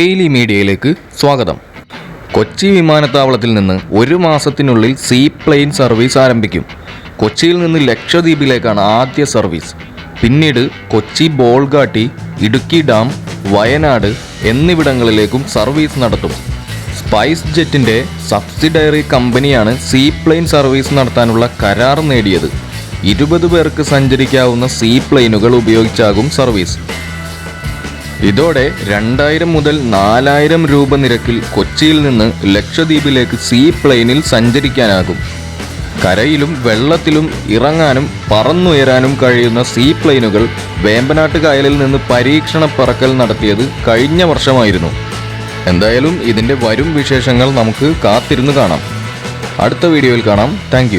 Daily മീഡിയയിലേക്ക് സ്വാഗതം. കൊച്ചി വിമാനത്താവളത്തിൽ നിന്ന് ഒരു മാസത്തിനുള്ളിൽ സീ പ്ലെയിൻ സർവീസ് ആരംഭിക്കും. കൊച്ചിയിൽ നിന്ന് ലക്ഷദ്വീപിലേക്കാണ് ആദ്യ സർവീസ്. പിന്നീട് കൊച്ചി ബോൾഗാട്ടി ഇടുക്കി ഡാം വയനാട് എന്നിവിടങ്ങളിലേക്കും സർവീസ് നടത്തും. സ്പൈസ് ജെറ്റിന്റെ സബ്സിഡയറി കമ്പനിയാണ് സീ പ്ലെയിൻ സർവീസ് നടത്താനുള്ള കരാർ നേടിയത്. ഇരുപത് പേർക്ക് സഞ്ചരിക്കാവുന്ന സീ പ്ലെയിനുകൾ ഉപയോഗിച്ചാകും സർവീസ്. ഇതോടെ രണ്ടായിരം മുതൽ നാലായിരം രൂപ നിരക്കിൽ കൊച്ചിയിൽ നിന്ന് ലക്ഷദ്വീപിലേക്ക് സീ പ്ലെയിനിൽ സഞ്ചരിക്കാനാകും. കരയിലും വെള്ളത്തിലും ഇറങ്ങാനും പറന്നുയരാനും കഴിയുന്ന സീ പ്ലെയിനുകൾ വേമ്പനാട്ട് കായലിൽ നിന്ന് പരീക്ഷണ പറക്കൽ നടത്തിയത് കഴിഞ്ഞ വർഷമായിരുന്നു. എന്തായാലും ഇതിന്റെ വരും വിശേഷങ്ങൾ നമുക്ക് കാത്തിരുന്ന് കാണാം. അടുത്ത വീഡിയോയിൽ കാണാം. താങ്ക്